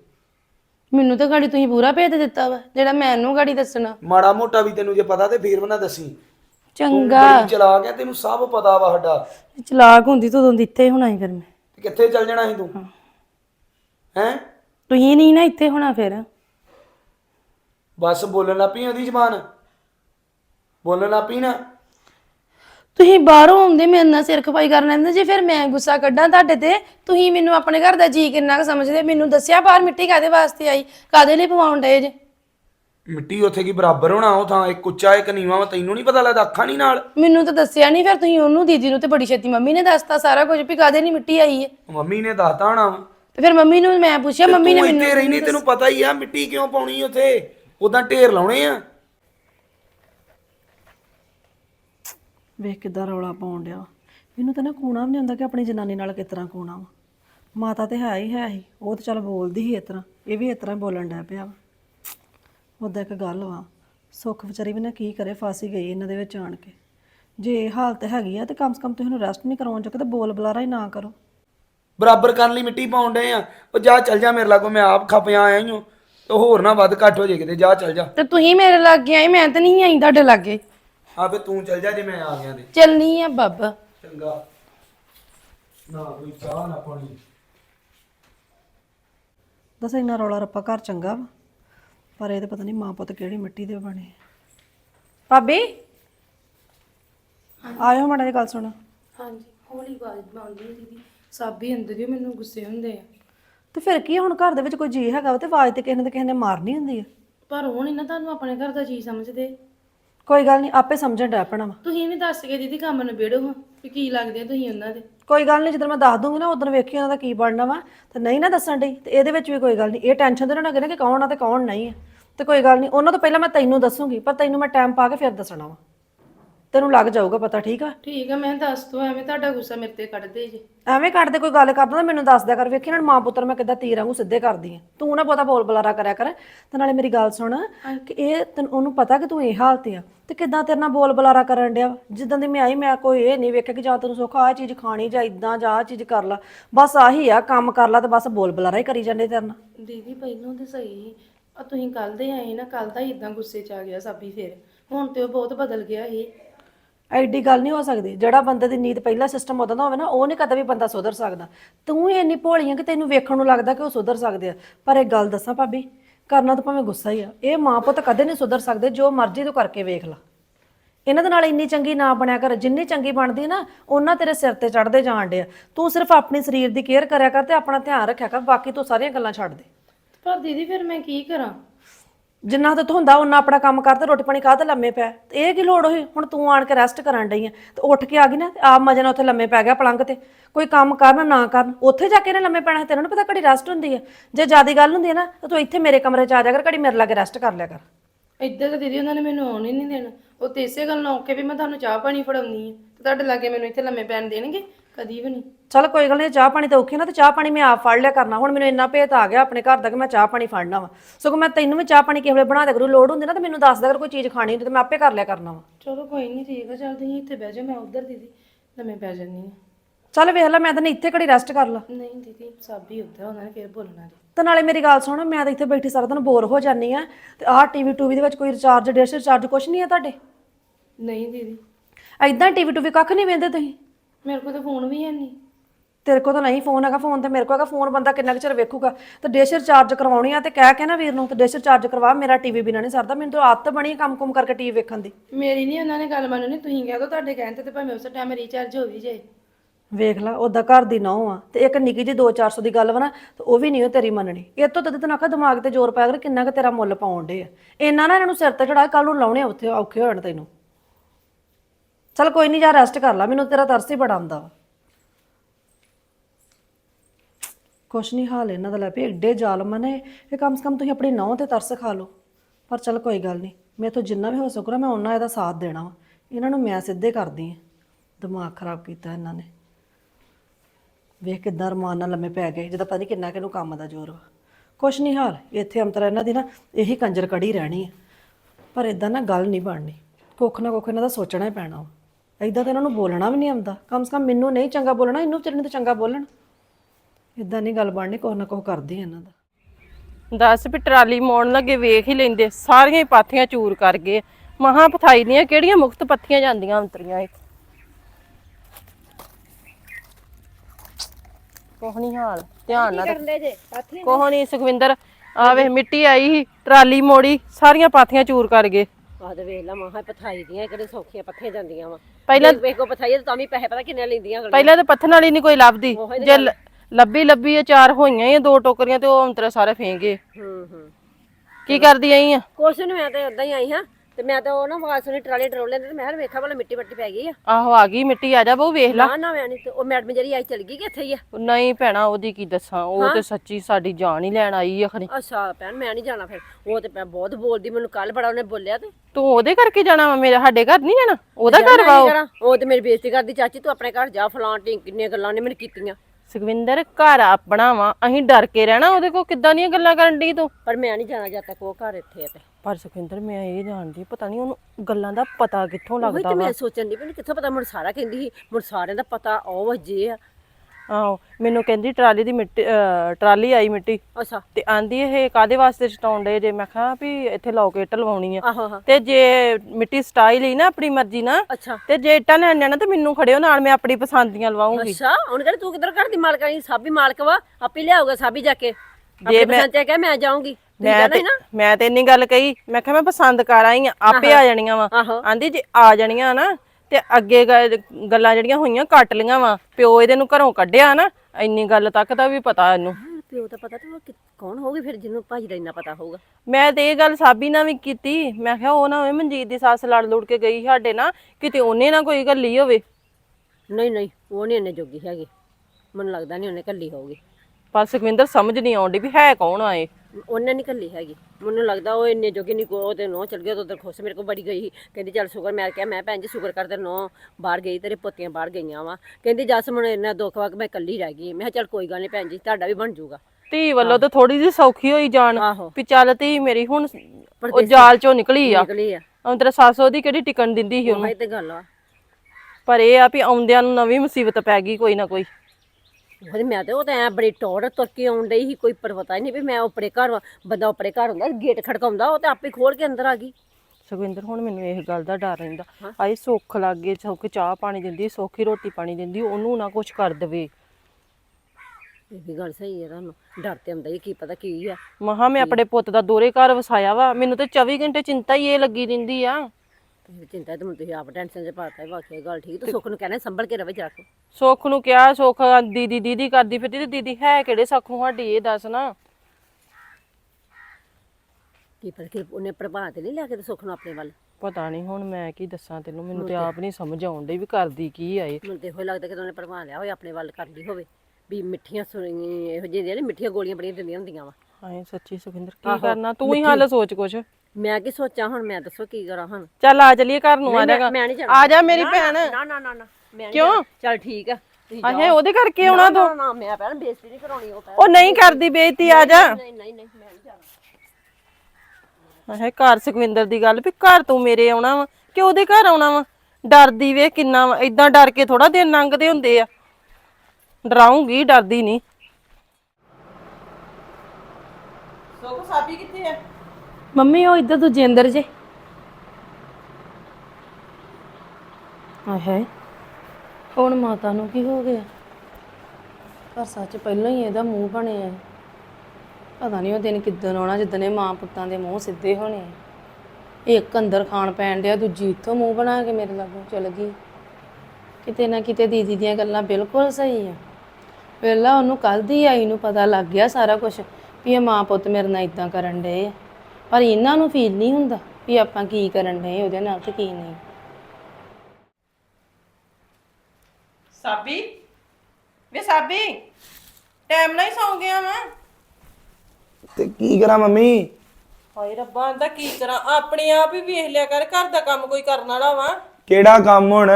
ਮੈਨੂੰ ਤਾਂ ਗਾੜੀ ਤੁਸੀਂ ਪੂਰਾ ਭੇਜ ਦਿੱਤਾ ਵਾ ਜਿਹੜਾ ਮੈਂ ਉਹਨੂੰ ਗਾੜੀ ਦੱਸਣਾ। ਮਾੜਾ ਮੋਟਾ ਵੀ ਤੈਨੂੰ ਜੇ ਪਤਾ ਤੇ ਫੇਰ ਵੀ ਨਾ ਦੱਸੀ। ਚੰਗਾ। ਚਲਾ ਗਿਆ ਤੈਨੂੰ ਸਭ ਪਤਾ ਵਾ ਸਾਡਾ। ਚਲਾਕ ਹੁੰਦੀ ਤੂੰ ਉਦੋਂ ਦਿੱਤੇ ਹੋਣਾ ਹੀ ਫਿਰ ਮੈਂ। ਤੇ ਕਿੱਥੇ ਚੱਲ ਜਾਣਾ ਸੀ ਤੂੰ? ਹੈ। ਤੁਸੀਂ ਨਹੀਂ ਨਾ ਇੱਥੇ ਹੋਣਾ ਫਿਰ। ਬਸ ਬੋਲਣ ਲੱਗ ਪਈ ਉਹਦੀ ਜ਼ਬਾਨ। ਬੋਲਣ ਲੱਗ ਪਈ ਨਾ। ਤੁਸੀਂ ਬਾਹਰੋਂ ਆਉਂਦੇ ਮੇਰੇ ਨਾਲ ਸਿਰ ਖਪਾਈ ਕਰਨ ਲੈਂਦੇ ਜੇ ਫਿਰ ਮੈਂ ਗੁੱਸਾ ਕੱਢਾਂ ਤੁਹਾਡੇ ਤੇ ਤੁਸੀਂ ਮੈਨੂੰ ਆਪਣੇ ਘਰ ਦਾ ਜੀ ਕਿੰਨਾ ਕੁ ਸਮਝਦੇ ਮੈਨੂੰ ਦੱਸਿਆ ਬਾਹਰ ਮਿੱਟੀ ਕਾਦੇ ਵਾਸਤੇ ਆਈ ਕਾਦੇ ਲਈ ਪਵਾਉਣ ਡਏ ਜੇ? ਮਿੱਟੀ ਉੱਥੇ ਕੀ ਬਰਾਬਰ ਹੋਣਾ ਉਹ ਥਾਂ ਇੱਕ ਉੱਚਾ ਇੱਕ ਨੀਵਾਂ ਵਾ ਤੈਨੂੰ ਨਹੀਂ ਪਤਾ ਲੱਗਦਾ ਅੱਖਾਂ ਨਹੀਂ ਨਾਲ। ਮੈਨੂੰ ਤਾਂ ਦੱਸਿਆ ਨਹੀਂ ਫਿਰ ਤੁਸੀਂ ਉਹਨੂੰ ਦੀਦੀ ਨੂੰ ਤੇ ਬੜੀ ਛੇਤੀ ਮੰਮੀ ਨੇ ਦੱਸਤਾ ਸਾਰਾ ਕੁਝ ਵੀ ਕਾਦੇ ਨਹੀਂ ਮਿੱਟੀ ਆਈ ਹੈ। ਮੰਮੀ ਨੇ ਦੱਸਤਾ ਹੋਣਾ ਵਾ। ਤੇ ਫਿਰ ਮੰਮੀ ਨੂੰ ਮੈਂ ਪੁੱਛਿਆ ਮੰਮੀ ਨੇ ਤੂੰ ਮੈਨੂੰ ਇੱਥੇ ਰਹਿਣੀ ਤੈਨੂੰ ਪਤਾ ਹੀ ਆ ਮਿੱਟੀ ਕਿਉਂ ਪਾਉਣੀ ਉੱਥੇ। ਉਦਾਂ ਢੇਰ ਲਾਉਣੇ ਆ। ਵੇਖ ਕਿੱਦਾਂ ਰੌਲਾ ਪਾਉਣ ਡਿਆ ਮੈਨੂੰ ਤਾਂ ਨਾ ਕੂਣਾ ਵੀ ਨਹੀਂ ਹੁੰਦਾ ਕਿ ਆਪਣੀ ਜਨਾਨੀ ਨਾਲ ਕਿਸ ਤਰ੍ਹਾਂ ਕੂਣਾ ਵਾ। ਮਾਤਾ ਤੇ ਹੈ ਹੀ ਹੈ ਹੀ। ਉਹ ਤਾਂ ਚੱਲ ਬੋਲਦੀ ਹੀ ਇਸ ਤਰ੍ਹਾਂ। ਇਹ ਵੀ ਇਸ ਤਰ੍ਹਾਂ ਬੋਲਣ ਡਿਆ ਪਿਆ ਵਾ। ਉਹਦਾ ਇੱਕ ਗੱਲ ਵਾ ਸੁੱਖ ਵਿਚਾਰੀ ਵੀ ਨਾ ਕੀ ਕਰੇ ਫਾਸੀ ਗਈ ਇਹਨਾਂ ਦੇ ਵਿੱਚ ਆਣ ਕੇ। ਜੇ ਇਹ ਹਾਲਤ ਹੈਗੀ ਆ ਤੇ ਕਮ ਸੇ ਕਮ ਤੁਸੀਂ ਇਹਨੂੰ ਰੈਸਟ ਨਹੀਂ ਕਰਵਾਉਣ ਚੱਕ ਤੇ ਬੋਲ ਬੁਲਾਰਾ ਹੀ ਨਾ ਕਰੋ। ਬਰਾਬਰ ਕਰਨ ਲਈ ਮਿੱਟੀ ਪਾਉਣ ਡਏ ਆ ਉਹ ਜਾ ਚੱਲ ਜਾ ਮੇਰੇ ਲਾਗੋਂ ਮੈਂ ਆਪ ਖਪਿਆ ਆਇਆ ਹੀ ਹਾਂ ਤੇ ਹੋਰ ਨਾ ਵੱਧ ਘੱਟ ਹੋ ਜੇ ਕਿਤੇ ਜਾ ਚੱਲ ਜਾ। ਤੇ ਤੁਸੀਂ ਮੇਰੇ ਲਾਗੇ ਆਏ ਮੈਂ ਤਾਂ ਨਹੀਂ ਆਈ ਤੁਹਾਡੇ ਲਾਗੇ। ਆ ਫੇ ਤੂੰ ਚੱਲ ਜਾ ਜੇ ਮੈਂ ਆ ਗਿਆ ਤੇ। ਚੱਲਨੀ ਆ ਬਾਬਾ। ਚੰਗਾ। ਨਾ ਕੋਈ ਚਾਹ ਨਾ ਪਾਣੀ। ਦੱਸ ਇੰਨਾ ਰੌਲਾ ਰੱਪਾ ਘਰ ਚੰਗਾ ਵਾ? ਪਰ ਇਹ ਤਾਂ ਪਤਾ ਨਹੀਂ ਮਾਂ ਪੁੱਤ ਕਿਹੜੀ ਮਿੱਟੀ ਦੇ ਬਣੇ ਭਾਬੀ? ਆਇਓ ਮਾੜਾ ਜਿਹਾ ਗੱਲ ਸੁਣ। ਹਾਂਜੀ ਹੌਲੀ ਆਵਾਜ਼ ਬਣਾਉਂਦੀ ਦੀਦੀ। ਸਭ ਹੀ ਅੰਦਰ ਹੀ ਮੈਨੂੰ ਗੁੱਸੇ ਹੁੰਦੇ ਆ। ਤੇ ਫਿਰ ਕੀ ਆ, ਹੁਣ ਘਰ ਦੇ ਵਿੱਚ ਕੋਈ ਜੀ ਹੈਗਾ ਵਾ ਤੇ ਆਵਾਜ਼ ਤੇ ਕਿਸੇ ਨੇ ਤੇ ਕਿਸੇ ਨੇ ਮਾਰਨੀ ਹੁੰਦੀ ਹੈ ਪਰ ਉਹ ਨਹੀਂ ਨਾ ਤੁਹਾਨੂੰ ਆਪਣੇ ਘਰ ਦਾ ਜੀ ਸਮਝਦੇ। ਕੋਈ ਗੱਲ ਨਹੀਂ ਆਪੇ ਸਮਝਣ ਡੈ ਪੈਣਾ ਵਾ। ਤੁਸੀਂ ਵੀ ਦੱਸ ਕੇ ਦੀਦੀ ਕੰਮ ਨਿਬੇੜੋ ਹਾਂ ਵੀ ਕੀ ਲੱਗਦੇ ਆ ਤੁਸੀਂ ਉਹਨਾਂ ਦੇ। ਕੋਈ ਗੱਲ ਨਹੀਂ ਜਦੋਂ ਮੈਂ ਦੱਸ ਦੂੰਗੀ ਨਾ ਉਦੋਂ ਵੇਖੀ ਉਹਨਾਂ ਦਾ ਕੀ ਬਣਨਾ ਵਾ। ਤੇ ਨਹੀਂ ਨਾ ਦੱਸਣ ਡਈ ਤੇ ਇਹਦੇ ਵਿੱਚ ਵੀ ਕੋਈ ਗੱਲ ਨਹੀਂ। ਇਹ ਟੈਨਸ਼ਨ ਤੇ ਨਾ ਨਾ ਕਿ ਕੌਣ ਆ ਤੇ ਕੌਣ ਨਹੀਂ ਆ। ਤੇ ਕੋਈ ਗੱਲ ਨਹੀਂ ਉਹਨਾਂ ਤੋਂ ਪਹਿਲਾਂ ਮੈਂ ਤੈਨੂੰ ਦੱਸੂਗੀ ਪਰ ਤੈਨੂੰ ਮੈਂ ਟਾਈਮ ਪਾ ਕੇ ਫਿਰ ਦੱਸਣਾ ਵਾ। ਤੈਨੂੰ ਲੱਗ ਜਾਊਗਾ ਪਤਾ ਠੀਕ ਆ? ਠੀਕ ਆ ਮੈਂ ਦੱਸ ਦੋ ਐਵੇਂ ਤੁਹਾਡਾ ਗੁੱਸਾ ਮੇਰੇ ਤੇ ਕੱਢਦੇ ਜੇ। ਐਵੇਂ ਕੱਢਦੇ ਕੋਈ ਗੱਲ ਕਰਦਾ ਤਾਂ ਮੈਨੂੰ ਦੱਸ ਦਿਆ ਕਰ ਵੇਖੀ ਨਾ ਮਾਂ ਪੁੱਤਰ ਮੈਂ ਕਿੱਦਾਂ ਤੀਰ ਵਾਂਗੂ ਸਿੱਧੇ ਕਰਦੀ ਆ। ਤੂੰ ਨਾ ਬਹੁਤਾ ਬੋਲ ਬੁਲਾਰਾ ਕਰਿਆ ਕਰ। ਤੇ ਨਾਲੇ ਮੇਰੀ ਗੱਲ ਸੁਣ ਕਿ ਇਹ ਤੈਨੂੰ ਉਹਨੂੰ ਪਤਾ ਕਿ ਤੂੰ ਇਹ ਹਾਲਤ ਆ ਤੇ ਕਿੱਦਾਂ ਤੇਰੇ ਨਾਲ ਬੋਲ ਬੁਲਾਰਾ ਕਰਨ ਡਿਆ ਵਾ? ਜਿੱਦਾਂ ਦੀ ਮੈਂ ਆਈ ਮੈਂ ਕੋਈ ਇਹ ਨਹੀਂ ਵੇਖਿਆ ਕਿ ਜਾਂ ਤੈਨੂੰ ਸੁੱਖ ਆਹ ਚੀਜ਼ ਖਾਣੀ ਜਾਂ ਇਦਾਂ ਜਾਂ ਆਹ ਚੀਜ਼ ਕਰ ਲਾ। ਬਸ ਆਹੀ ਆ ਕੰਮ ਕਰ ਲਾ ਤੇ ਬਸ ਬੋਲ ਬੁਲਾਰਾ ਹੀ ਕਰੀ ਜਾਂਦੇ ਤੇਰੇ ਨਾਲ। ਦੀਦੀ ਪਹਿਲਾਂ ਤੇ ਸਹੀ ਸੀ। ਆ ਤੁਸੀਂ ਕੱਲ ਦੇ ਆਏ ਨਾ ਕੱਲ ਹੀ ਇਦਾਂ ਗੁੱਸੇ 'ਚ ਆ ਗਿਆ ਸਾਬੀ ਫੇਰ। ਹੁਣ ਤੇ ਉਹ ਬਹੁਤ ਬਦਲ ਗਿਆ ਇਹ। ਐਡੀ ਗੱਲ ਨਹੀਂ ਹੋ ਸਕਦੀ। ਜਿਹੜਾ ਬੰਦੇ ਦੀ ਨੀਤ ਪਹਿਲਾ ਸਿਸਟਮ ਉਦਾਂ ਦਾ ਹੋਵੇ ਨਾ, ਉਹ ਨਹੀਂ ਕਦੇ ਵੀ ਬੰਦਾ ਸੁਧਰ ਸਕਦਾ। ਤੂੰ ਹੀ ਇੰਨੀ ਭੋਲੀ ਆ ਕਿ ਤੈਨੂੰ ਵੇਖਣ ਨੂੰ ਲੱਗਦਾ ਕਿ ਉਹ ਸੁਧਰ ਸਕਦੇ ਆ। ਪਰ ਇਹ ਗੱਲ ਦੱਸਾਂ ਭਾਬੀ, ਕਰਨਾ ਤਾਂ ਭਾਵੇਂ ਗੁੱਸਾ ਹੀ ਆ। ਇਹ ਮਾਂ ਪੁੱਤ ਕਦੇ ਨਹੀਂ ਸੁਧਰ ਸਕਦੇ, ਜੋ ਮਰਜ਼ੀ ਤੂੰ ਕਰਕੇ ਵੇਖ ਲਾ। ਇਹਨਾਂ ਦੇ ਨਾਲ ਇੰਨੀ ਚੰਗੀ ਨਾ ਬਣਿਆ ਕਰ, ਜਿੰਨੀ ਚੰਗੀ ਬਣਦੀ ਨਾ, ਉਹਨਾਂ ਤੇਰੇ ਸਿਰ ਤੇ ਚੜਦੇ ਜਾਣ ਡਿਆ ਤੂੰ ਸਿਰਫ ਆਪਣੇ ਸਰੀਰ ਦੀ ਕੇਅਰ ਕਰਿਆ ਕਰ ਤੇ ਆਪਣਾ ਧਿਆਨ ਰੱਖਿਆ ਕਰ, ਬਾਕੀ ਤੂੰ ਸਾਰੀਆਂ ਗੱਲਾਂ ਛੱਡ ਦੇ। ਪਰ ਦੀਦੀ, ਫਿਰ ਮੈਂ ਕੀ ਕਰਾਂ? ਜਿੰਨਾ ਤੇ ਹੁੰਦਾ ਉਹਨਾਂ ਆਪਣਾ ਕੰਮ ਕਰ ਰੋਟੀ ਪਾਣੀ ਖਾ ਲੰਮੇ ਪੈ। ਤੇ ਇਹ ਕੀ ਲੋੜ ਹੋਈ? ਹੁਣ ਤੂੰ ਆਣ ਕੇ ਰੈਸਟ ਕਰਨ ਡਈ ਆ। ਤੇ ਉੱਠ ਕੇ ਆ ਗਈ ਨਾ ਤੇ ਆਪ ਮਜੇ ਨਾਲ ਉੱਥੇ ਲੰਮੇ ਪੈ ਗਿਆ ਪਲੰਗ ਤੇ। ਕੋਈ ਕੰਮ ਕਰਨ, ਨਾ ਕਰਨ। ਉੱਥੇ ਜਾ ਕੇ ਨਾ ਲੰਮੇ ਪੈਣਾ ਤੈਨੂੰ ਪਤਾ ਘੜੀ ਰੈਸਟ ਹੁੰਦੀ ਹੈ ਜੇ ਜ਼ਿਆਦੀ ਗੱਲ ਹੁੰਦੀ ਹੈ ਨਾ, ਤਾਂ ਤੂੰ ਇੱਥੇ ਮੇਰੇ ਕਮਰੇ 'ਚ ਆ ਜਾ ਕਰ, ਘੜੀ ਮੇਰੇ ਲਾਗੇ ਰੈਸਟ ਕਰ ਲਿਆ ਕਰ। ਇੱਧਰ ਤਾਂ ਦੀਦੀ ਉਹਨਾਂ ਨੇ ਮੈਨੂੰ ਆਉਣ ਹੀ ਨਹੀਂ ਦੇਣਾ। ਉਹ ਤੇ ਇਸੇ ਗੱਲ ਨਾਲ ਕੇ ਵੀ ਮੈਂ ਤੁਹਾਨੂੰ ਚਾਹ ਪਾਣੀ ਫੜਾਉਣੀ ਹੈ ਤੇ ਤੁਹਾਡੇ ਲਾਗੇ ਮੈਨੂੰ ਇੱਥੇ ਲੰਮੇ ਪੈਣ ਦੇਣਗੇ? ਕਦੀ ਵੀ ਨਹੀਂ। ਚੱਲ ਕੋਈ ਗੱਲ ਨਹੀਂ ਚਾਹ ਪਾਣੀ ਤੇ ਔਖੀ ਨਾ ਤੇ ਚਾਹ ਪਾਣੀ ਮੈਂ ਆਪ ਫੜ ਲਿਆ ਕਰਨਾ। ਹੁਣ ਮੈਨੂੰ ਇੰਨਾ ਭੇਤ ਆ ਗਿਆ ਆਪਣੇ ਘਰ ਦਾ ਕਿ ਮੈਂ ਚਾਹ ਪਾਣੀ ਫੜਨਾ ਵਾ। ਸਗੋਂ ਮੈਂ ਤੈਨੂੰ ਵੀ ਚਾਹ ਪਾਣੀ ਕਿਸੇ ਵੇਲੇ ਬਣਾ ਦੇ ਕਰੂ ਲੋੜ ਹੁੰਦੀ ਨਾ ਤੇ ਮੈਨੂੰ ਦੱਸ ਦੇ ਕਰ ਕੋਈ ਚੀਜ਼ ਖਾਣੀ ਹੁੰਦੀ ਤੇ ਮੈਂ ਆਪੇ ਕਰ ਲਿਆ ਕਰਨਾ ਵਾ। ਚਲੋ ਕੋਈ ਨਹੀਂ ਠੀਕ ਆ ਚੱਲ ਤੁਸੀਂ ਇੱਥੇ ਬਹਿ ਜਾਓ ਮੈਂ ਉੱਧਰ ਦੀਦੀ ਲੰਮੇ ਪੈ ਜਾਂਦੀ ਹਾਂ। ਚੱਲ ਵੇਖ ਲੈ ਮੈਂ ਤਾਂ ਇੱਥੇ ਘੜੀ ਰੈਸਟ ਕਰ ਲਾ। ਨਹੀਂ ਦੀਦੀ ਸਾਬੀ ਉੱਧਰ ਉਹਨਾਂ ਨੇ ਫੇਰ ਬੋਲਣਾ ਜੀ। ਤੇ ਨਾਲੇ ਮੇਰੀ ਗੱਲ ਸੁਣ ਮੈਂ ਤਾਂ ਇੱਥੇ ਬੈਠੀ ਸਾਰਾ ਦਿਨ ਬੋਰ ਹੋ ਜਾਂਦੀ ਆ ਤੇ ਆਹ ਟੀਵੀ ਟੂਵੀ ਦੇ ਵਿੱਚ ਕੋਈ ਰਿਚਾਰਜ ਡਿਸ਼ ਰਿਚਾਰਜ ਕੁਛ ਨਹੀਂ ਆ ਤੁਹਾਡੇ? ਨਹੀਂ ਦੀਦੀ। ਐਦਾਂ ਟੀਵੀ ਟੂਵੀ ਕੱਖ ਨਹੀਂ ਵੇਂਦੇ ਤੁਸੀਂ? ਮੇਰੇ ਕੋਲ ਤਾਂ ਫੋਨ ਵੀ ਹੈ ਨਹੀਂ। ਤੇਰੇ ਕੋਲ ਤਾਂ ਨਹੀਂ ਫੋਨ ਹੈਗਾ ਫੋਨ ਤੇ ਮੇਰੇ ਕੋਲ ਹੈਗਾ ਫੋਨ ਬੰਦਾ ਕਿੰਨਾ ਕੁ ਚਿਰ ਵੇਖੂਗਾ। ਤੇ ਡਿਸ਼ ਰਿਚਾਰਜ ਕਰਵਾਉਣੀ ਆ ਤੇ ਕਹਿ ਕੇ ਨਾ ਵੀਰ ਨੂੰ ਤੇ ਡਿਸ਼ ਰਿਚਾਰਜ ਕਰਵਾ ਮੇਰਾ ਟੀਵੀ ਬਿਨਾ ਨਹੀਂ ਸਰਦਾ ਮੈਨੂੰ ਤਾਂ ਆਦਤ ਬਣੀ ਆ ਕੰਮ-ਕੁਮ ਕਰਕੇ ਟੀਵੀ ਵੇਖਣ ਦੀ। ਮੇਰੀ ਨਹੀਂ ਉਹਨਾਂ ਨੇ ਗੱਲ ਮੰਨਣੀ ਤੁਸੀਂ ਕਹਿ ਦੋ ਤੁਹਾਡੇ ਕਹਿਣ ਤੇ ਤੇ ਭਾਵੇਂ ਉਸ ਟਾਈਮ ਰੀਚਾਰਜ ਹੋ ਵੀ ਜਾਏ। ਵੇਖ ਲਾ ਉਹਦਾ ਘਰ ਦੀ ਨਹੁੰ ਆ ਤੇ ਇੱਕ ਨਿੱਕੀ ਜਿਹੀ 2-400 ਦੀ ਗੱਲ ਵਾ ਨਾ ਤੇ ਉਹ ਵੀ ਨਹੀਂ ਉਹ ਤੇਰੀ ਮੰਨਣੀ। ਇਹ ਤੋਂ ਤਦ ਤੈਨੂੰ ਆਖਾ ਦਿਮਾਗ ਤੇ ਜ਼ੋਰ ਪਾਇਆ ਕਰ ਕਿੰਨਾ ਕੁ ਤੇਰਾ ਮੁੱਲ ਪਾਉਣ ਡੇ ਆ। ਇੰਨਾ ਨਾ ਇਹਨਾਂ ਨੂੰ ਸਿਰ ਤੇ ਚੜਾ ਕੱਲ ਨੂੰ ਲਾਉਣੇ ਉੱਥੇ ਔਖੇ ਹੋਣ ਤੈਨੂੰ। ਚੱਲ ਕੋਈ ਨਹੀਂ ਜਾ ਰੈਸਟ ਕਰ ਲੈ, ਮੈਨੂੰ ਤੇਰਾ ਤਰਸ ਹੀ ਬੜਾ ਆਉਂਦਾ ਵਾ। ਕੁਛ ਨਹੀਂ, ਹਾਲ ਇਹਨਾਂ ਦਾ ਲੈ ਪਈ ਐਡੇ ਜ਼ਾਲਮ ਨੇ। ਇਹ ਕਮ ਸੇ ਕਮ ਤੁਸੀਂ ਆਪਣੀ ਨਹੁੰ ਤੇ ਤਰਸ ਖਾ ਲਓ। ਪਰ ਚੱਲ ਕੋਈ ਗੱਲ ਨਹੀਂ, ਮੈਂ ਤੋਂ ਜਿੰਨਾ ਵੀ ਹੋ ਸਕੂਗਾ ਮੈਂ ਉਹਨਾਂ ਇਹਦਾ ਸਾਥ ਦੇਣਾ ਵਾ। ਇਹਨਾਂ ਨੂੰ ਮੈਂ ਸਿੱਧੇ ਕਰਦੀ ਹਾਂ ਦਿਮਾਗ ਖਰਾਬ ਕੀਤਾ ਇਹਨਾਂ ਨੇ। ਵੇਖ ਕਿੱਦਾਂ ਰਮਾਨ ਨਾਲ ਲੰਮੇ ਪੈ ਗਏ, ਜਦੋਂ ਪਤਾ ਨਹੀਂ ਕਿੰਨਾ ਕਿਨੂੰ ਕੰਮ ਦਾ ਜ਼ੋਰ ਵਾ। ਕੁਛ ਨਹੀਂ, ਹਾਲ, ਇੱਥੇ ਅੰਤਰਾ ਇਹਨਾਂ ਦੀ ਨਾ ਇਹੀ ਕੰਜਰ ਕੜੀ ਰਹਿਣੀ ਹੈ ਪਰ ਇਦਾਂ ਨਾ ਗੱਲ ਨਹੀਂ ਬਣਨੀ। ਕੁੱਖ ਨਾ ਕੁੱਖ ਇਹਨਾਂ ਦਾ ਸੋਚਣਾ ਹੀ ਪੈਣਾ ਵਾ। ਇਦਾਂ ਤਾਂ ਇਹਨਾਂ ਨੂੰ ਬੋਲਣਾ ਵੀ ਨਹੀਂ ਆਉਂਦਾ। ਕਮ ਸੇ ਕਮ ਮੈਨੂੰ ਨਹੀਂ ਚੰਗਾ ਬੋਲਣਾ ਇਹਨੂੰ ਵਿਚਾਰੇ ਨੂੰ ਤਾਂ ਚੰਗਾ ਬੋਲਣ। ਇਦਾਂ ਨਹੀਂ ਗੱਲ ਬਣਨੀ ਕੁਛ ਨਾ ਕੁਛ ਕਰਦੀ ਆ ਇਹਨਾਂ ਦਾ। ਦੱਸ ਵੀ ਟਰਾਲੀ ਮੋੜਨ ਲੱਗੇ ਵੇਖ ਹੀ ਲੈਂਦੇ ਸਾਰੀਆਂ ਹੀ ਪਾਥੀਆਂ ਚੂਰ ਕਰ ਗਏ ਮਹਾ ਪਥਾਈ ਦੀਆਂ ਕਿਹੜੀਆਂ ਮੁਕਤ ਪੱਥੀਆਂ ਜਾਂਦੀਆਂ ਅੰਤਰੀਆਂ ਇਹ? ਕੋਹ ਨਹੀਂ ਹਾਲ ਧਿਆਨ ਨਾਲ ਕਰਦੇ ਜੇ? ਪਾਥੀਆਂ ਕੋਹ ਨਹੀਂ ਸੁਖਵਿੰਦਰ ਆ ਵੇ ਮਿੱਟੀ ਆਈ ਸੀ ਟਰਾਲੀ ਮੋੜੀ ਸਾਰੀਆਂ ਪਾਥੀਆਂ ਚੂਰ ਕਰ ਗਏ। ਆਹ ਤੇ ਵੇਖ ਲਾ ਪਥਾਈ ਦੀਆਂ ਕਿਹੜੇ ਸੌਖੀਆਂ ਪੱਥੀਆਂ ਜਾਂਦੀਆਂ ਵਾ। ਪਹਿਲਾਂ ਵੇਖ ਕੋ ਪਥਾਈ ਤਾਂ ਵੀ ਪੈਸੇ ਪਤਾ ਕਿੰਨੇ ਲੈਂਦੀਆਂ ਪਹਿਲਾਂ ਤਾਂ ਪੱਥਰ ਵਾਲੀ ਨਹੀਂ ਕੋਈ ਲੱਭਦੀ। ਜੇ ਲ- ਲੱਭੀ ਲੱਭੀ ਇਹ ਚਾਰ ਹੋਈਆਂ ਹੀ ਆ, ਦੋ ਟੋਕਰੀਆਂ ਤੇ ਉਹ ਅੰਤਰਾ ਸਾਰੇ ਫੇਂਗੇ ਹੂੰ ਹੂੰ। ਕੀ ਕਰਦੀ ਆਈ ਆ? ਕੁਛ ਨੀ ਮੈਂ ਤਾਂ ਉਦਾਂ ਹੀ ਆਈ ਹਾਂ। ਤੇ ਮੈਂ ਤਾਂ ਉਹ ਨਾ ਆਵਾਜ਼ ਸੁਣੀ ਟਰਾਲੇ ਟਰੋਲੇ ਤੇ ਮੈਂ ਕਿਹਾ ਵੇਖਾ ਭਲਾ ਮਿੱਟੀ ਮੱਟੀ ਪੈ ਗਈ ਆ। ਆਹੋ ਆ ਗਈ ਮਿੱਟੀ ਆ ਜਾ ਬਹੁ ਵੇਖ ਲਾ। ਨਾ ਨਾ ਮੈਂ ਨਹੀਂ ਤੇ ਉਹ ਮੈਡਮ ਜਿਹੜੀ ਆਈ ਚਲ ਗਈ ਕਿ ਇੱਥੇ ਹੀ ਆ? ਨਹੀਂ ਭੈਣਾ ਉਹਦੀ ਕੀ ਦੱਸਾਂ ਉਹ ਤੇ ਸੱਚੀ ਸਾਡੀ ਜਾਨ ਹੀ ਲੈਣ ਆਈ ਆ ਖਣੀ ਅੱਛਾ ਭੈਣ ਮੈਂ ਨਹੀਂ ਜਾਣਾ ਫਿਰ। ਉਹ ਤੇ ਮੈਂ ਬਹੁਤ ਬੋਲਦੀ ਮੈਨੂੰ ਕੱਲ ਬੜਾ ਉਹਨੇ ਬੋਲਿਆ ਤੇ। ਤੂੰ ਉਹਦੇ ਕਰਕੇ ਜਾਣਾ ਵਾ ਮੇਰੇ ਸਾਡੇ ਘਰ ਨਹੀਂ ਜਾਣਾ? ਉਹਦਾ ਘਰ ਵਾ? ਉਹ? ਤੇ ਮੇਰੀ ਬੇਇੱਜ਼ਤੀ ਕਰਦੀ ਚਾਚੀ ਤੂੰ ਆਪਣੇ ਘਰ ਜਾ ਫਲਾਂ ਢੀਂਗ ਕਿੰਨੀਆਂ ਗੱਲਾਂ ਨੇ ਮੈਨੂੰ ਕੀਤੀਆਂ। ਸੁਖਵਿੰਦਰ ਘਰ ਆਪਣਾ ਵਾ ਅਸੀਂ ਡਰ ਕੇ ਰਹਿਣਾ ਉਹਦੇ ਕੋਲ ਕਿੱਦਾਂ ਦੀਆਂ ਗੱਲਾਂ ਕਰਨ ਦੀ ਤੂੰ? ਪਰ ਮੈਂ ਨਹੀਂ ਜਾਣਾ ਜਦ ਤੱਕ ਉਹ ਘਰ ਇੱਥੇ ਆ ਤੇ। ਪਰ ਸੁਖਵਿੰਦਰ ਮੈਂ ਇਹ ਜਾਣਦੀ ਪਤਾ ਨਹੀਂ ਉਹਨੂੰ ਗੱਲਾਂ ਦਾ ਪਤਾ ਕਿੱਥੋਂ ਉਹੀ ਲੱਗਦਾ ਤੇ ਵਾ। ਮੈਂ ਸੋਚਣ ਦੀ ਮੈਨੂੰ ਕਿੱਥੋਂ ਪਤਾ ਮੁੜ ਸਾਰਾ ਕਹਿੰਦੀ ਸੀ ਮੁੜ ਸਾਰਿਆਂ ਦਾ ਪਤਾ ਉਹ ਵਜੇ ਆ। ਆਹੋ ਮੈਨੂੰ ਕਹਿੰਦੀ ਟਰਾਲੀ ਦੀ ਮਿੱਟੀ ਅਹ, ਟਰਾਲੀ ਆਈ ਮਿੱਟੀ। ਅੱਛਾ। ਤੇ ਆਂਦੀ ਇਹ ਕਾਦੇ ਵਾਸਤੇ ਸਟਾਉਣ ਦੇ ਜੇ? ਮੈਂ ਕਿਹਾ ਵੀ ਇੱਥੇ ਲੋਕੇਟ ਲਵਾਉਣੀ ਆ। ਆਹੋ ਤੇ ਜੇ ਮਿੱਟੀ ਸਟਾਈ ਲਈ ਨਾ ਆਪਣੀ ਮਰਜ਼ੀ ਨਾਲ ਅੱਛਾ। ਤੇ ਜੇ ਇੱਟਾਂ ਲੈਣ ਜਾਣਾ ਤੇ ਮੈਨੂੰ ਖੜਿਓ ਨਾਲ ਮੈਂ ਆਪਣੀ ਪਸੰਦ ਦੀਆਂ ਲਵਾਉਂਗੀ। ਅੱਛਾ ਉਹਨੇ ਕਹਿੰਦਾ ਤੂੰ ਕਿੱਧਰ ਘਰ ਦੀ ਮਾਲਕਾਣੀ ਸਾਬੀ ਮਾਲਕ ਵਾ ਆਪੇ ਲਿਆਊਗਾ ਸਾਬੀ ਜਾ ਕੇ। ਜੇ ਮੈਂ ਤੇ ਕਹਿ ਮੈਂ ਜਾਊਂਗੀ। ਤੂੰ ਮੈਂ ਜਾਣਾ ਤੇ ਹੀ ਨਾ। ਮੈਂ ਤੇ ਇੰਨੀ ਗੱਲ ਕਹੀ ਮੈਂ ਕਿਹਾ ਮੈਂ ਪਸੰਦ ਕਰ ਆਈ ਆ ਆਪੇ ਆ ਜਾਣੀਆਂ ਵਾ। ਆਹੋ। ਆਂਦੀ ਜੇ ਆ ਜਾਣੀਆਂ ਨਾ ਤੇ ਅੱਗੇ ਗ- ਗੱਲਾਂ ਜਿਹੜੀਆਂ ਹੋਈਆਂ ਕੱਟ ਲੀਆਂ ਵਾ। ਪਿਓ ਇਹਦੇ ਨੂੰ ਘਰੋਂ ਕੱਢਿਆ ਨਾ ਇੰਨੀ ਗੱਲ ਤੱਕ ਦਾ ਵੀ ਪਤਾ ਇਹਨੂੰ। ਪਿਓ ਤਾਂ ਪਤਾ ਤੇ ਉਹ ਕਿ- ਕੌਣ ਹੋਊਗੀ ਫਿਰ ਜਿਹਨੂੰ ਭਾਜੀ ਦਾ ਇੰਨਾ ਪਤਾ ਹੋਊਗਾ। ਮੈਂ ਤੇ ਇਹ ਗੱਲ ਸਾਬੀ ਨਾਲ ਵੀ ਕੀਤੀ। ਮੈਂ ਕਿਹਾ ਉਹ ਨਾ ਹੋਵੇ ਮਨਜੀਤ ਦੀ ਸੱਸ ਲੜ ਲੁੜ ਕੇ ਗਈ ਸਾਡੇ ਨਾਲ ਕਿਤੇ ਉਹਨੇ ਨਾ ਕੋਈ ਗੱਲੀ ਹੋਵੇ। ਨਹੀਂ ਨਹੀਂ ਉਹ ਨਹੀਂ ਇੰਨੇ ਜੋਗੀ ਹੈਗੀ। ਮੈਨੂੰ ਲੱਗਦਾ ਨਹੀਂ ਉਹਨੇ ਕੱਲੀ ਹੋਊਗੀ। ਪਰ ਸੁਖਵਿੰਦਰ ਸਮਝ ਨਹੀਂ ਆਉਂਦੀ ਵੀ ਹੈ ਕੌਣ ਆਏ ਉਹਨੇ ਨਹੀਂ ਕੱਲੀ ਹੈਗੀ। ਮੈਨੂੰ ਲੱਗਦਾ ਉਹ ਇੰਨੇ ਜੋਗੀ ਨਹੀਂ ਕੋ ਤੇ ਨੋ ਚਲ ਗਿਆ ਉਧਰ ਖੁਸ਼ ਮੇਰੇ ਕੋ ਬੜੀ ਗਈ। ਕਹਿੰਦੀ ਚੱਲ ਸ਼ੁਕਰ ਮੈਂ ਕਿਹਾ ਮੈਂ ਭੈਣ ਜੀ ਸ਼ੁਕਰ ਕਰ ਤੇ ਨੋ ਬਾਹਰ ਗਈ ਤੇਰੇ ਪੋਤੀਆਂ ਬਾਹਰ ਗਈਆਂ ਵਾ। ਕਹਿੰਦੀ ਜੱਸ ਮੈਨੂੰ ਇੰਨਾ ਦੁੱਖ ਵਾ ਕਿ ਮੈਂ ਕੱਲੀ ਰਹਿ ਗਈ। ਮੈਂ ਕਿਹਾ ਚੱਲ ਕੋਈ ਗੱਲ ਨਹੀਂ ਭੈਣ ਜੀ ਤੁਹਾਡਾ ਵੀ ਬਣ ਜਾਊਗਾ। ਧੀ ਵੱਲੋਂ ਤਾਂ ਥੋੜੀ ਜਿਹੀ ਸੌਖੀ ਹੋਈ ਜਾਣ। ਆਹੋ। ਵੀ ਚੱਲ ਧੀ ਮੇਰੀ ਹੁਣ ਉਹ ਜਾਲ ਚੋਂ ਨਿਕਲੀ ਆ। ਨਿਕਲੀ ਆ। ਹੁਣ ਤੇਰਾ ਸੱਸ ਉਹਦੀ ਕਿਹੜੀ ਟਿਕਣ ਦਿੰਦੀ ਸੀ ਉਹਨੂੰ? ਉਹ ਤੇ ਗੱਲ ਆ। ਪਰ ਇਹ ਆ ਵੀ ਆਉਂਦਿਆਂ ਨੂੰ ਨਵੀਂ ਮੁਸੀਬਤ ਪੈ ਗਈ ਕੋਈ ਨਾ ਕੋਈ। ਉਹਦੇ ਮੈਂ ਤੇ ਉਹ ਤਾਂ ਐ ਬੜੀ ਟੌੜ ਤੁਰ ਕੇ ਆਉਣ ਡਈ ਸੀ ਕੋਈ ਪਰਵਤਾ ਹੀ ਨਹੀਂ ਵੀ ਮੈਂ ਉਪਰੇ ਘਰ ਵਾਂ। ਬੰਦਾ ਉਪਰੇ ਘਰ ਹੁੰਦਾ ਗੇਟ ਖੜਕਾਉਂਦਾ ਉਹ ਤੇ ਆਪੇ ਖੋਲ ਕੇ ਅੰਦਰ ਆ ਗਈ। ਸੁਖਵਿੰਦਰ ਹੁਣ ਮੈਨੂੰ ਇਹ ਗੱਲ ਦਾ ਡਰ ਰਹਿੰਦਾ। ਆਏ ਸੁੱਖ ਲੱਗੇ ਸੁੱਖ ਚਾਹ ਪਾਣੀ ਦਿੰਦੀ ਸੌਖੀ ਰੋਟੀ ਪਾਣੀ ਦਿੰਦੀ ਉਹਨੂੰ ਨਾ ਕੁਝ ਕਰ ਦਵੇ। ਇਹ ਵੀ ਗੱਲ ਸਹੀ ਹੈ ਤੁਹਾਨੂੰ ਡਰ ਤੇ ਆਉਂਦਾ ਹੀ ਕੀ ਪਤਾ ਕੀ ਆ। ਮਹਾ ਮੈਂ ਆਪਣੇ ਪੁੱਤ ਦਾ ਦੋਰੇ ਘਰ ਵਸਾਇਆ ਵਾ ਮੈਨੂੰ ਤੇ 24 ਘੰਟੇ ਚਿੰਤਾ ਹੀ ਇਹ ਲੱਗੀ ਰਹਿੰਦੀ ਆ। ਤੁਸੀਂ ਚਿੰਤਾ ਤੇ ਤੁਸੀਂ ਆਪ ਟੈਨਸ਼ਨ ਚ ਪਾਤਾ ਵਾਕਿਆ ਗੱਲ ਠੀਕ ਤੇ ਸੁੱਖ ਨੂੰ ਕਹਿਣਾ ਸੰਭਲ ਕੇ ਰਵੇ ਜਾ ਕੇ। ਸੁੱਖ ਨੂੰ ਕਿਹਾ ਸੁੱਖ ਦੀਦੀ ਦੀਦੀ ਕਰਦੀ ਫਿਰਦੀ ਤੇ ਦੀਦੀ ਹੈ ਕਿਹੜੇ ਸੱਖੋਂ ਸਾਡੀ ਇਹ ਦੱਸ ਨਾ। ਕੀ ਪਤਾ ਕਿ ਉਹਨੇ ਪ੍ਰਭਾਤ ਨਹੀਂ ਲਿਆ ਕੇ ਤੇ ਸੁੱਖ ਨੂੰ ਆਪਣੇ ਵੱਲ। ਪਤਾ ਨਹੀਂ ਹੁਣ ਮੈਂ ਕੀ ਦੱਸਾਂ ਤੈਨੂੰ ਮੈਨੂੰ ਤੇ ਆਪ ਨਹੀਂ ਸਮਝ ਆਉਣ ਡਈ ਵੀ ਕਰਦੀ ਕੀ ਆ ਇਹ। ਮੈਨੂੰ ਤੇ ਹੀ ਲੱਗਦਾ ਕਿ ਉਹਨੇ ਪ੍ਰਭਾਤ ਲਿਆ ਹੋਵੇ ਆਪਣੇ ਵੱਲ ਕਰਦੀ ਹੋਵੇ ਵੀ ਮਿੱਠੀਆਂ ਸੁਣੀ ਇਹੋ ਜਿਹੀਆਂ ਨੇ ਮਿੱਠੀਆਂ ਗੋਲੀਆਂ ਬੜੀਆਂ ਦਿੰਦੀਆਂ ਹੁੰਦੀਆਂ ਵਾ। ਹਾਏ ਸੱਚੀ ਸੁਖਿੰਦਰ ਕੀ ਕਰਨਾ ਤੂੰ ਹੀ ਹੱਲ ਸੋਚ ਕੁਛ। ਮੈਂ ਕੀ ਸੋਚਾਂ ਹੁਣ ਮੈਂ ਦੱਸੋ ਕੀ ਕਰਾਂ ਹੁਣ। ਚੱਲ ਆ ਚਲੀਏ ਘਰ ਨੂੰ ਆ ਜਾਗਾ ਮੈਂ ਨਹੀਂ ਜਾਣਾ। ਆ ਜਾ ਮੇਰੀ ਭੈਣ। ਨਾ ਨਾ ਨਾ ਨਾ ਮੈਂ ਕਿਉਂ? ਚੱਲ ਠੀਕ ਆ ਆਹੇ ਉਹਦੇ ਕਰਕੇ ਆਉਣਾ ਨਾ ਨਾ ਮੈਂ ਭੈਣ ਬੇਇੱਜ਼ਤੀ ਨਹੀਂ ਕਰਾਉਣੀ ਉਹ ਭੈਣ। ਉਹ ਨਹੀਂ ਕਰਦੀ ਬੇਇੱਜ਼ਤੀ ਆ ਜਾ। ਨਹੀਂ ਨਹੀਂ ਨਹੀਂ ਮੈਂ ਨਹੀਂ ਜਾਣਾ। ਆਹੇ ਘਰ ਸੁਖਵਿੰਦਰ ਦੀ ਗੱਲ ਵੀ ਘਰ ਤੂੰ ਮੇਰੇ ਆਉਣਾ ਵਾ ਕਿ ਉਹਦੇ ਘਰ ਆਉਣਾ ਵਾ? ਡਰਦੀ ਵੇ ਕਿੰਨਾ ਵਾ ਇਦਾਂ ਡਰ ਕੇ ਥੋੜਾ ਦਿਨ ਲੰਘਦੇ ਹੁੰਦੇ ਆ। ਡਰਾਉਂਗੀ ਡਰਦੀ ਨਹੀਂ। ਸੁਖ ਸਾਬੀ ਕਿੱਥੇ ਆ? ਮੰਮੀ, ਉਹ ਇੱਧਰ ਦੂਜੇ ਅੰਦਰ ਜੇ ਆਹੇ ਹੁਣ ਮਾਤਾ ਨੂੰ ਕੀ ਹੋ ਗਿਆ? ਪਰ ਸੱਚ ਪਹਿਲਾਂ ਹੀ ਇਹਦਾ ਮੂੰਹ ਬਣਿਆ ਪਤਾ ਨਹੀਂ ਉਹ ਦਿਨ ਕਿੱਦਣ ਆਉਣਾ, ਜਿੱਦਣ ਇਹ ਮਾਂ ਪੁੱਤਾਂ ਦੇ ਮੂੰਹ ਸਿੱਧੇ ਹੋਣੇ ਇੱਕ ਅੰਦਰ ਖਾਣ ਪੈਣ ਡਿਆ, ਦੂਜੀ ਇੱਥੋਂ ਮੂੰਹ ਬਣਾ ਕੇ ਮੇਰੇ ਲਾਗੋਂ ਚਲ ਗਈ। ਕਿਤੇ ਨਾ ਕਿਤੇ ਦੀਦੀ ਦੀਆਂ ਗੱਲਾਂ ਬਿਲਕੁਲ ਸਹੀ ਆ। ਪਹਿਲਾਂ ਉਹਨੂੰ ਕੱਲ ਦੀ ਆਈ ਨੂੰ ਪਤਾ ਲੱਗ ਗਿਆ ਸਾਰਾ ਕੁਝ ਵੀ ਇਹ ਮਾਂ ਪੁੱਤ ਮੇਰੇ ਨਾਲ ਇਦਾਂ ਕਰਨ ਡਏ ਆ। ਪਰ ਇਹਨਾਂ ਨੂੰ ਫੀਲ ਨਹੀਂ ਹੁੰਦਾ ਵੀ ਆਪਾਂ ਕੀ ਕਰਨ ਡਏ ਉਹਦੇ ਨਾਲ ਤੇ ਕੀ ਨਹੀਂ। ਸਾਬੀ? ਵੇ ਸਾਬੀ ਟਾਈਮ ਨਾਲ ਹੀ ਸੌਂ ਗਿਆ ਮੈਂ ਤੇ ਕੀ ਕਰਾਂ ਮੰਮੀ? ਹਾਏ ਰੱਬਾ ਇਹਦਾ ਕੀ ਕਰਾਂ? ਆਪਣੇ ਆਪ ਹੀ ਵੇਖ ਲਿਆ ਕਰ ਘਰ ਦਾ ਕੰਮ ਕੋਈ ਕਰਨ ਵਾਲਾ ਵਾ। ਕਿਹੜਾ ਕੰਮ ਹੁਣ?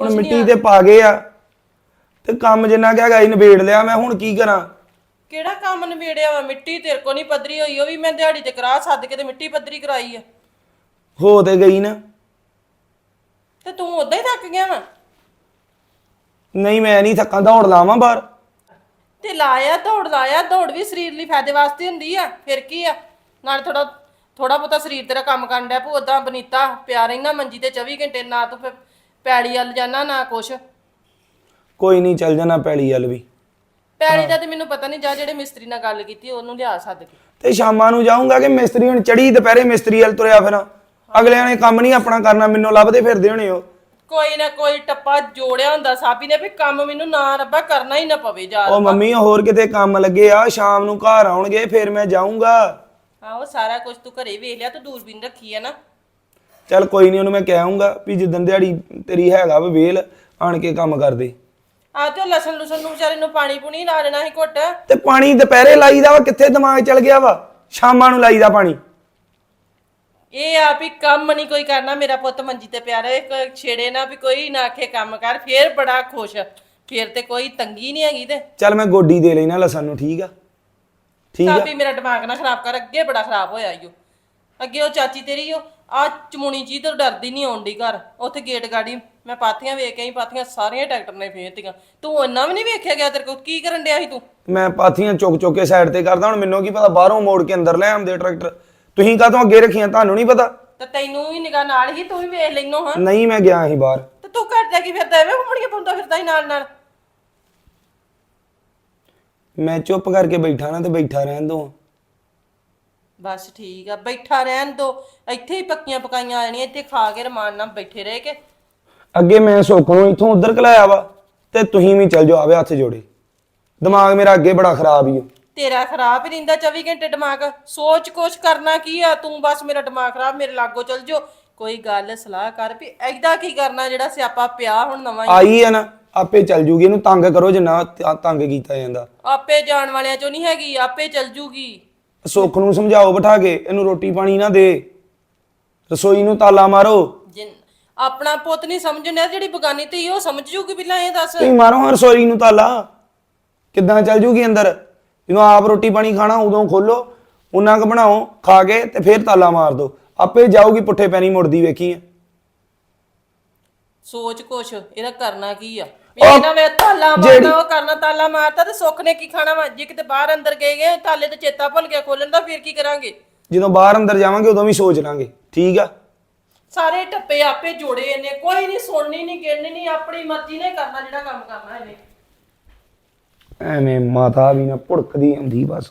ਹੁਣ ਮਿੱਟੀ ਤੇ ਪਾ ਗਏ ਆ। ਤੇ ਕੰਮ ਜਿੰਨਾ ਕਿਹਾ ਗਾਈ ਨਿਬੇੜ ਲਿਆ ਮੈਂ ਹੁਣ ਕੀ ਕਰਾਂ? ਕਿਹੜਾ ਕੰਮ ਨਵੇੜਿਆ ਵਾ? ਮਿੱਟੀ ਤੇਰੇ ਕੋ ਨਹੀਂ ਪੱਧਰੀ ਹੋਈ ਉਹ ਵੀ ਮੈਂ ਦਿਹਾੜੀ ਤੇ ਕਰਾ ਸੱਦ ਕੇ ਤੇ ਮਿੱਟੀ ਪੱਧਰੀ ਕਰਾਈ ਆ। ਹੋ ਤੇ ਗਈ ਨਾ। ਤੇ ਤੂੰ ਉਦਾਂ ਹੀ ਥੱਕ ਗਿਆ ਵਾ? ਨਹੀਂ ਮੈਂ ਨਹੀਂ ਥੱਕਾਂ ਦੌੜ ਲਾਵਾਂ ਬਾਹਰ। ਤੇ ਲਾਇਆ ਦੌੜ ਲਾਇਆ ਦੌੜ ਵੀ ਸਰੀਰ ਲਈ ਫਾਇਦੇ ਵਾਸਤੇ ਹੁੰਦੀ ਆ ਫਿਰ ਕੀ ਆ? ਨਾਲ ਥੋੜਾ ਥੋੜਾ ਬਹੁਤਾ ਸਰੀਰ ਤੇਰਾ ਕੰਮ ਕਰਨ ਡਿਆ ਪੂ ਉਦਾਂ ਬਨੀਤਾ ਪਿਆ ਰਹਿਣਾ ਮੰਜੀ ਤੇ 24 ਘੰਟੇ ਨਾ ਤੂੰ ਫਿਰ ਪੈੜੀ ਵੱਲ ਜਾਣਾ ਨਾ ਕੁਛ। ਕੋਈ ਨਹੀਂ ਚੱਲ ਜਾਣਾ ਪੈਲੀ ਵੱਲ ਵੀ। ਪੈੜੀ ਦਾ ਤੇ ਮੈਨੂੰ ਪਤਾ ਨਹੀਂ ਜਾ ਜਿਹੜੇ ਮਿਸਤਰੀ ਨਾਲ ਗੱਲ ਕੀਤੀ ਉਹਨੂੰ ਲਿਆ ਸੱਦ ਕੇ। ਤੇ ਸ਼ਾਮਾਂ ਨੂੰ ਜਾਊਂਗਾ ਕਿ ਮਿਸਤਰੀ ਹੁਣ ਚੜੀ ਦੁਪਹਿਰੇ ਮਿਸਤਰੀ ਵੱਲ ਤੁਰਿਆ ਫਿਰਾਂ। ਅਗਲਿਆਂ ਨੇ ਕੰਮ ਨਹੀਂ ਆਪਣਾ ਕਰਨਾ ਮੈਨੂੰ ਲੱਭਦੇ ਫਿਰਦੇ ਹੋਣੇ ਉਹ। ਕੋਈ ਨਾ ਕੋਈ ਟੱਪਾ ਜੋੜਿਆ ਹੁੰਦਾ ਸਾਬੀ ਨੇ ਵੀ ਕੰਮ ਮੈਨੂੰ ਨਾ ਰੱਬਾ ਕਰਨਾ ਹੀ ਨਾ ਪਵੇ ਜਾ ਉਹ ਮੰਮੀ ਹੋਰ ਕਿਤੇ ਕੰਮ ਲੱਗੇ ਆ ਸ਼ਾਮ ਨੂੰ ਘਰ ਆਉਣਗੇ ਫਿਰ ਮੈਂ ਜਾਊਂਗਾ। ਆਹੋ ਸਾਰਾ ਕੁਝ ਤੂੰ ਘਰੇ ਵੇਖ ਲਿਆ ਤੂੰ ਦੂਰਬੀਨ ਰੱਖੀ ਆ ਨਾ। ਚੱਲ ਕੋਈ ਨਹੀਂ ਉਹਨੂੰ ਮੈਂ ਕਹਾਂਗਾ ਵੀ ਜਿੱਦਣ ਦਿਹਾੜੀ ਤੇਰੀ ਹੈਗਾ ਵਾ ਵੇਲ ਆਣ ਕੇ ਕੰਮ ਕਰਦੇ ਆ ਤੇ ਉਹ ਲਸਣ ਲੁਸਣ ਨੂੰ ਵਿਚਾਰੇ ਨੂੰ ਪਾਣੀ ਪੁਣੀ ਲਾ ਦੇਣਾ ਸੀ ਘੁੱਟ। ਤੇ ਪਾਣੀ ਦੁਪਹਿਰੇ ਲਾਈਦਾ ਵਾ ਕਿੱਥੇ ਦਿਮਾਗ ਚਲ ਗਿਆ ਵਾ? ਸ਼ਾਮਾਂ ਨੂੰ ਲਾਈਦਾ ਪਾਣੀ। ਇਹ ਆ ਵੀ ਕੰਮ ਨਹੀਂ ਕੋਈ ਕਰਨਾ ਮੇਰਾ ਪੁੱਤ ਮੰਜੀ ਤੇ ਪਿਆ ਰਹੇ ਕੋਈ ਛੇੜੇ ਨਾ ਵੀ ਕੋਈ ਨਾ ਆਖੇ ਕੰਮ ਕਰ ਫੇਰ ਬੜਾ ਖੁਸ਼। ਫੇਰ ਤੇ ਕੋਈ ਤੰਗੀ ਨਹੀਂ ਹੈਗੀ ਤੇ। ਚੱਲ ਮੈਂ ਗੋਡੀ ਦੇ ਲੈਣਾ ਲਸਣ ਨੂੰ ਠੀਕ ਆ? ਠੀਕ ਆ? ਸਾਬੀ ਮੇਰਾ ਦਿਮਾਗ ਨਾ ਖਰਾਬ ਕਰ ਅੱਗੇ ਬੜਾ ਖਰਾਬ ਹੋਇਆ ਈਓ ਅੱਗੇ ਉਹ ਚਾਚੀ ਤੇਰੀ ਉਹ ਆ ਚਮੂਣੀ ਜੀ ਤੋਂ ਡਰਦੀ ਨਹੀਂ ਆਉਂਦੀ ਘਰ। ਉੱਥੇ ਗੇਟ ਗਾੜੀ ਮੈਂ ਪਾਥੀਆਂ ਵੇਖ ਕੇ ਆਈ ਪਾਥੀਆਂ ਸਾਰੀਆਂ ਟਰੈਕਟਰ ਨੇ ਫੇਰਤੀਆਂ ਤੂੰ ਇੰਨਾ ਵੀ ਨਹੀਂ ਵੇਖਿਆ ਗਿਆ ਤੇਰੇ ਕੋਲ? ਕੀ ਕਰਨ ਡਿਆ ਸੀ ਤੂੰ? ਮੈਂ ਪਾਥੀਆਂ ਚੁੱਕ ਚੁੱਕ ਕੇ ਸਾਈਡ ਤੇ ਕਰਦਾ ਹੁਣ ਮੈਨੂੰ ਕੀ ਪਤਾ ਬਾਹਰੋਂ ਮੋੜ ਕੇ ਅੰਦਰ ਲੈ ਆਉਂਦੇ ਟਰੈਕਟਰ। ਤੁਸੀਂ ਕਾਹਤੋਂ ਅੱਗੇ ਰੱਖੀਆਂ ਤੁਹਾਨੂੰ ਨਹੀਂ ਪਤਾ? ਤੇ ਤੈਨੂੰ ਵੀ ਨਿਗਾਹ ਨਾਲ ਹੀ ਤੂੰ ਵੀ ਵੇਖ ਲੈਨੋ ਹਾਂ। ਨਹੀਂ ਮੈਂ ਗਿਆ ਸੀ ਬਾਹਰ। ਤੇ ਤੂੰ ਕਰਦਾ ਕੀ ਫਿਰਦਾ ਐਵੇਂ ਘੁੰਮਣੀਆਂ ਪਾਉਂਦਾ ਫਿਰਦਾ ਹੀ ਨਾਲ ਨਾਲ। ਮੈਂ ਚੁੱਪ ਕਰਕੇ ਬੈਠਾ ਨਾ ਤੇ ਬੈਠਾ ਰਹਿਣ ਦੋ। ਬਸ ਠੀਕ ਆ ਬੈਠਾ ਰਹਿਣ ਦੋ ਇੱਥੇ ਹੀ ਪੱਕੀਆਂ ਪਕਾਈਆਂ ਆ ਜਾਣੀਆਂ ਇੱਥੇ ਖਾ ਕੇ ਰਮਾਨ ਨਾਲ ਬੈਠੇ ਰਹਿ ਕੇ। ਅੱਗੇ ਮੈਂ ਸੁੱਖ ਨੂੰ ਇੱਥੋਂ ਉਧਰ ਕਲਾਇਆ ਵਾ ਤੇ ਤੁਸੀਂ ਵੀ ਚੱਲ ਜਾਓ ਆਵੇ ਹੱਥ ਜੋੜੇ। ਦਿਮਾਗ ਮੇਰਾ ਅੱਗੇ ਬੜਾ ਖਰਾਬ ਹੀ ਤੇਰਾ ਖਰਾਬ ਹੀ ਰਹਿੰਦਾ 24 ਘੰਟੇ ਦਿਮਾਗ ਸੋਚ ਕੁਛ ਕਰਨਾ ਕੀ ਆ ਤੂੰ ਬਸ ਮੇਰਾ ਦਿਮਾਗ ਖਰਾਬ ਮੇਰੇ ਲਾਗੋ ਚਲ ਜੋ ਕੋਈ ਗੱਲ ਸਲਾਹ ਕਰ ਵੀ ਐਦਾਂ ਕੀ ਕਰਨਾ ਜਿਹੜਾ ਸਿਆਪਾ ਪਿਆ ਹੁਣ ਨਵਾਂ ਹੀ? ਆਈ ਹੈ ਨਾ ਆਪੇ ਚੱਲ ਜੂਗੀ ਇਹਨੂੰ ਤੰਗ ਕਰੋ ਜਿੰਨਾ ਤੰਗ ਕੀਤਾ ਜਾਂਦਾ। ਆਪੇ ਜਾਣ ਵਾਲਿਆਂ ਚੋਂ ਨਹੀਂ ਹੈਗੀ ਆਪੇ ਚਲ ਜੂਗੀ। ਸੁੱਖ ਨੂੰ ਸਮਝਾਓ ਬਿਠਾ ਕੇ ਇਹਨੂੰ ਰੋਟੀ ਪਾਣੀ ਨਾ ਦੇ। ਰਸੋਈ ਨੂੰ ਤਾਲਾ ਮਾਰੋ। ਜਿਨ ਆਪਣਾ ਪੁੱਤ ਨਹੀਂ ਸਮਝਣਾ ਜਿਹੜੀ ਬਗਾਨੀ ਧੀ ਉਹ ਸਮਝ ਜੂਗੀ ਪਹਿਲਾਂ ਇਹ ਦੱਸ। ਤੁਸੀਂ ਮਾਰੋ ਹਾਂ ਰਸੋਈ ਨੂੰ ਤਾਲਾ। ਕਿੱਦਾਂ ਚੱਲ ਜੂਗੀ ਅੰਦਰ? ਜਦੋਂ ਆਪ ਰੋਟੀ ਪਾਣੀ ਖਾਣਾ ਉਦੋਂ ਖੋਲੋ ਉਹਨਾਂ ਕ ਬਣਾਓ ਖਾ ਕੇ ਤੇ ਫਿਰ ਤਾਲਾ ਮਾਰ ਦੋ। ਆਪੇ ਜਾਊਗੀ ਪੁੱਠੇ ਪੈਣੀ ਮੁੜਦੀ ਵੇਖੀ ਆ ਸੋਚ ਕੁਛ ਇਹਦਾ ਕਰਨਾ ਕੀ ਆ? ਵੀ ਇਹਨਾਂ ਵੇ ਤਾਲਾ ਮਾਰਨਾ ਉਹ ਕਰਨਾ ਤਾਲਾ ਮਾਰਤਾ ਤੇ ਸੁੱਖ ਨੇ ਕੀ ਖਾਣਾ ਵਾ? ਜੇ ਕਿਤੇ ਬਾਹਰ ਅੰਦਰ ਗਏ ਗਏ ਤਾਲੇ ਤੇ ਚੇਤਾ ਭੁੱਲ ਗਿਆ ਖੋਲਣ ਦਾ ਫਿਰ ਕੀ ਕਰਾਂਗੇ? ਜਦੋਂ ਬਾਹਰ ਅੰਦਰ ਜਾਵਾਂਗੇ ਉਦੋਂ ਵੀ ਸੋਚ ਲਾਂਗੇ ਠੀਕ ਆ? ਸਾਰੇ ਟੱਪੇ ਆਪੇ ਜੋੜੇ ਇਹਨੇ ਕੋਈ ਨਹੀਂ ਸੁਣਨੀ ਨਹੀਂ ਗਿਣਨੀ ਨਹੀਂ ਆਪਣੀ ਮਰਜ਼ੀ ਨੇ ਕਰਨਾ ਜਿਹੜਾ ਕੰਮ ਕਰਨਾ ਇਹਨੇ। ਐਵੇਂ ਮਾਤਾ ਵੀ ਨਾ ਭੁੜਕਦੀ ਆਉਂਦੀ ਬਸ।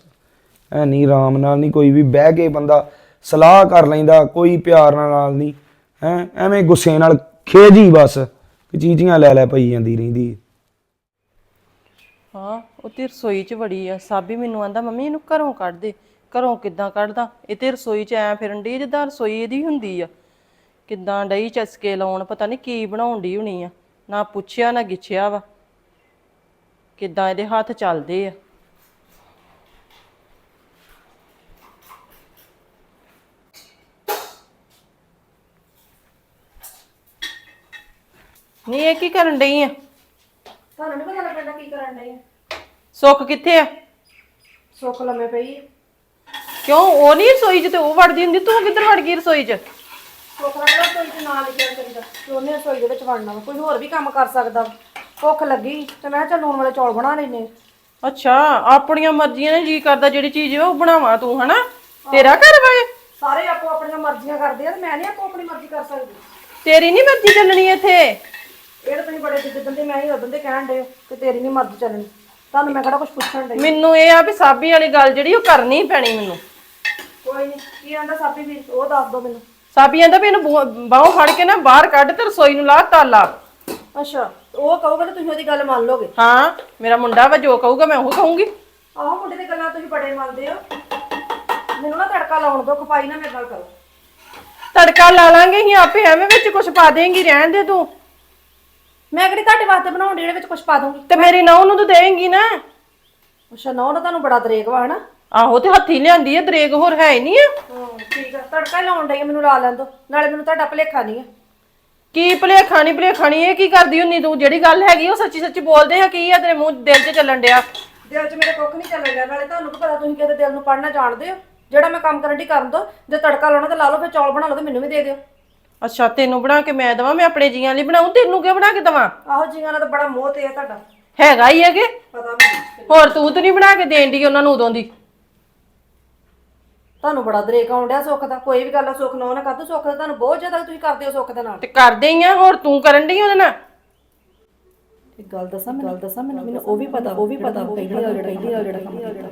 ਐ ਨਹੀਂ ਆਰਾਮ ਨਾਲ ਨਹੀਂ ਕੋਈ ਵੀ ਬਹਿ ਕੇ ਬੰਦਾ ਸਲਾਹ ਕਰ ਲੈਂਦਾ ਕੋਈ ਪਿਆਰ ਨਾਲ ਨਹੀਂ ਹੈ? ਐਵੇਂ ਗੁੱਸੇ ਨਾਲ ਖੇਜੀ ਬਸ। ਕਿ ਚੀਜ਼ੀਆਂ ਲੈ ਲੈ ਪਈ ਜਾਂਦੀ ਰਹਿੰਦੀ ਹਾਂ। ਉਹ ਤੇ ਰਸੋਈ 'ਚ ਵੜੀ ਆ। ਸਾਬੀ ਮੈਨੂੰ ਆਂਦਾ, ਮੰਮੀ, ਇਹਨੂੰ ਘਰੋਂ ਕੱਢ ਦੇ। ਘਰੋਂ ਕਿੱਦਾਂ ਕੱਢਦਾ? ਇਹ ਤੇ ਰਸੋਈ 'ਚ ਐ ਫਿਰਨ ਡਈ, ਜਿੱਦਾਂ ਰਸੋਈ ਇਹਦੀ ਹੁੰਦੀ ਆ। ਕਿੱਦਾਂ ਡਈ ਚਸਕੇ ਲਾਉਣ, ਪਤਾ ਨਹੀਂ ਕੀ ਬਣਾਉਣ ਡਈ ਹੋਣੀ ਆ। ਨਾ ਪੁੱਛਿਆ, ਨਾ ਗਿੱਛਿਆ ਵਾ। ਕਿੱਦਾਂ ਇਹਦੇ ਹੱਥ ਚੱਲਦੇ ਆ। ਨਹੀਂ ਇਹ ਕੀ ਕਰਨ ਡਈ ਆ? ਤੁਹਾਨੂੰ ਨਹੀਂ ਪਤਾ ਲੱਗਦਾ ਕੀ ਕਰਨ ਡਈ ਸੁੱਖ ਕਿੱਥੇ ਆ? ਸੁੱਖ ਲੰਮੇ ਪਈ ਕਿਉਂ? ਉਹ ਨਹੀਂ ਰਸੋਈ 'ਚ ਤੇ ਉਹ ਵੜਦੀ ਹੁੰਦੀ ਤੂੰ ਕਿੱਧਰ ਵੜ ਗਈ ਰਸੋਈ 'ਚ? ਸੁੱਖ ਨਾਲ ਰਸੋਈ ਚ ਨਾ ਲਿਖਿਆ ਕਰੀਦਾ ਤੇ ਉਹਨੇ ਰਸੋਈ ਦੇ ਵਿੱਚ ਵੜਨਾ ਵਾ ਕੋਈ ਹੋਰ ਵੀ ਕੰਮ ਕਰ ਸਕਦਾ ਵਾ। ਭੁੱਖ ਲੱਗੀ ਤੇ ਮੈਂ ਕਿਹਾ ਚੱਲ ਲੂਣ ਵਾਲੇ ਚੌਲ ਬਣਾ ਲੈਨੇ ਅੱਛਾ ਆਪਣੀਆਂ ਮਰਜ਼ੀਆਂ ਨੇ ਜੀ ਕਰਦਾ ਜਿਹੜੀ ਚੀਜ਼ ਉਹ ਬਣਾਵਾ ਤੂੰ ਹਨਾ? ਤੇਰਾ ਘਰ ਵਾ ਇਹ? ਸਾਰੇ ਆਪੋ ਆਪਣੀਆਂ ਮਰਜ਼ੀਆਂ ਕਰਦੇ ਆ ਤੇ ਮੈਂ ਨਹੀਂ ਆਪੋ ਆਪਣੀ ਮਰਜ਼ੀ ਕਰ ਸਕਦੀ। ਤੇਰੀ ਨਹੀਂ ਮਰਜ਼ੀ ਚੱਲਣੀ ਇੱਥੇ? ਇਹ ਤਾਂ ਤੁਸੀਂ ਬੜੇ ਜਿੱਦਣ ਦੇ ਮੈਂ ਹੀ ਉਦੋਂ ਦੇ ਕਹਿਣ ਦੇ ਕਿ ਤੇਰੀ ਨਹੀਂ ਮਰਜ਼ੀ ਚੱਲਣੀ। ਤੁਹਾਨੂੰ ਮੈਂ ਕਿਹੜਾ ਕੁਝ ਪੁੱਛਣ ਡਈ? ਮੈਨੂੰ ਇਹ ਆ ਵੀ ਸਾਬੀ ਵਾਲੀ ਗੱਲ ਜਿਹੜੀ ਉਹ ਕਰਨੀ ਪੈਣੀ ਮੈਨੂੰ। ਕੋਈ ਨਹੀਂ ਕੀ ਆਂਦਾ ਸਾਬੀ ਵੀਰ ਉਹ ਦੱਸ ਦੋ ਮੈਨੂੰ। ਸਾਬੀ ਕਹਿੰਦਾ ਵੀ ਇਹਨੂੰ ਬਾਹੋਂ ਫੜ ਕੇ ਨਾ ਬਾਹਰ ਕੱਢ ਤੇ ਰਸੋਈ ਨੂੰ ਲਾ ਤਾਲਾ। ਅੱਛਾ ਉਹ ਕਹੋਗੇ ਤੇ ਤੁਸੀਂ ਉਹਦੀ ਗੱਲ ਮੰਨ ਲੋਗੇ। ਹਾਂ ਮੇਰਾ ਮੁੰਡਾ ਵਾ ਜੋ ਕਹੂਗਾ ਮੈਂ ਉਹ ਕਹੂੰਗੀ। ਆਹੋ ਮੁੰਡੇ ਦੀ ਗੱਲਾਂ ਤੁਸੀਂ ਬੜੇ ਮੰਨਦੇ ਹੋ। ਮੈਨੂੰ ਨਾ ਤੜਕਾ ਲਾਉਣ ਦਿਓ ਖਪਾਈ ਨਾ ਮੇਰੇ ਨਾਲ ਕਰੋ। ਤੜਕਾ ਲਾ ਲਾਂਗੇ ਹੀ ਆਪੇ ਐਵੇਂ ਵਿੱਚ ਕੁਝ ਪਾ ਦੇਂਗੀ ਰਹਿਣ ਦੇ ਤੂੰ। ਮੈਂ ਕਿਹੜੀ ਤੁਹਾਡੇ ਵਾਸਤੇ ਬਣਾਉਣ ਜਿਹੜੇ ਵਿੱਚ ਕੁਝ ਪਾ ਦੂੰਗੀ ਤੇ ਮੇਰੀ ਨੌ ਨੂੰ ਤੂੰ ਦੇਂਗੀ ਨਾ? ਅੱਛਾ ਨਾ ਉਹਦਾ ਤੁਹਾਨੂੰ ਬੜਾ ਦਰੇਕ ਵਾ ਹਨਾ? ਆਹੋ ਤੇ ਹੱਥੀ ਲਿਆਂਦੀ ਆ ਦਰੇਕ ਹੋਰ ਹੈ ਹੀ ਨਹੀਂ ਆ। ਹਾਂ ਠੀਕ ਆ। ਤੜਕਾ ਹੀ ਲਾਉਣ ਡਈ ਆ, ਮੈਨੂੰ ਲਾ ਲੈਣ ਦੋ ਨਾਲੇ ਮੈਨੂੰ ਤੁਹਾਡਾ ਭਲੇਖਾ ਨਹੀਂ ਆ। ਕੀ ਭਲੇਖਾ ਨਹੀਂ ਭਲੇਖਾ ਨਹੀਂ ਇਹ ਕੀ ਕਰਦੀ ਹੁੰਨੀ ਤੂੰ? ਜਿਹੜੀ ਗੱਲ ਹੈਗੀ ਉਹ ਸੱਚੀ ਸੱਚੀ ਬੋਲਦੇ ਆ ਕੀ ਆ ਤੇਰੇ ਮੂੰਹ ਦਿਲ 'ਚ ਚੱਲਣ ਡਿਆ? ਦਿਲ 'ਚ ਮੇਰੇ ਕੁੱਖ ਨਹੀਂ ਚੱਲਣ ਡਿਆ। ਨਾਲੇ ਤੁਹਾਨੂੰ ਕੀ ਪਤਾ ਤੁਸੀਂ ਕਿਤੇ ਦਿਲ ਨੂੰ ਪੜਨਾ ਜਾਣਦੇ ਹੋ। ਜਿਹੜਾ ਮੈਂ ਕੰਮ ਕਰਨ ਦੀ ਕਰਨ ਦੋ। ਜੇ ਤੜਕਾ ਲਾਉਣਾ ਤਾਂ ਲਾ ਲਓ ਫਿਰ ਚੌਲ ਬਣਾ ਲਓ ਤੇ ਮੈਨੂੰ ਵੀ ਦੇ ਦਿਓ। ਅੱਛਾ ਤੈਨੂੰ ਬਣਾ ਕੇ ਮੈਂ ਦਵਾਂ? ਮੈਂ ਆਪਣੇ ਜੀਆਂ ਲਈ ਬਣਾਉਂ ਤੈਨੂੰ ਕਿਉਂ ਬਣਾ ਕੇ ਦਵਾਂ? ਆਹੋ ਜੀਆਂ ਨਾਲ ਤਾਂ ਬੜਾ ਮੋਹ ਤੇ ਆ ਤੁਹਾਡਾ। ਹੈਗਾ ਹੀ ਹੈਗੇ। ਪਤਾ ਮੈਨੂੰ ਹੋਰ ਤੂੰ ਤਾਂ ਨਹੀਂ ਬਣਾ ਕੇ ਦੇਣ ਦੀ ਉਹਨਾਂ ਨੂੰ ਉਦੋਂ ਦੀ। ਤੁਹਾਨੂੰ ਬੜਾ ਦਰੇਕ ਆਉਣ ਡਿਆ ਸੁੱਖ ਦਾ। ਕੋਈ ਵੀ ਗੱਲ ਆ ਸੁੱਖ ਨਾ ਨਾ ਕਰ ਦੋ। ਸੁੱਖ ਦਾ ਤੁਹਾਨੂੰ ਬਹੁਤ ਜ਼ਿਆਦਾ ਤੁਸੀਂ ਕਰਦੇ ਹੋ ਸੁੱਖ ਦੇ ਨਾਲ। ਤੇ ਕਰਦੇ ਹੀ ਆ ਹੋਰ ਤੂੰ ਕਰਨ ਡਈ ਉਹਦੇ ਨਾਲ? ਇੱਕ ਗੱਲ ਦੱਸਾਂ ਮੈਨੂੰ ਗੱਲ ਦੱਸਾਂ ਮੈਨੂੰ ਮੈਨੂੰ ਉਹ ਵੀ ਪਤਾ ਉਹ ਵੀ ਪਤਾ ਪਹਿਲੀ ਵਾਰ ਜਿਹੜਾ ਪਹਿਲੀ ਵਾਰ ਜਿਹੜਾ ਕੰਮ ਕੀਤਾ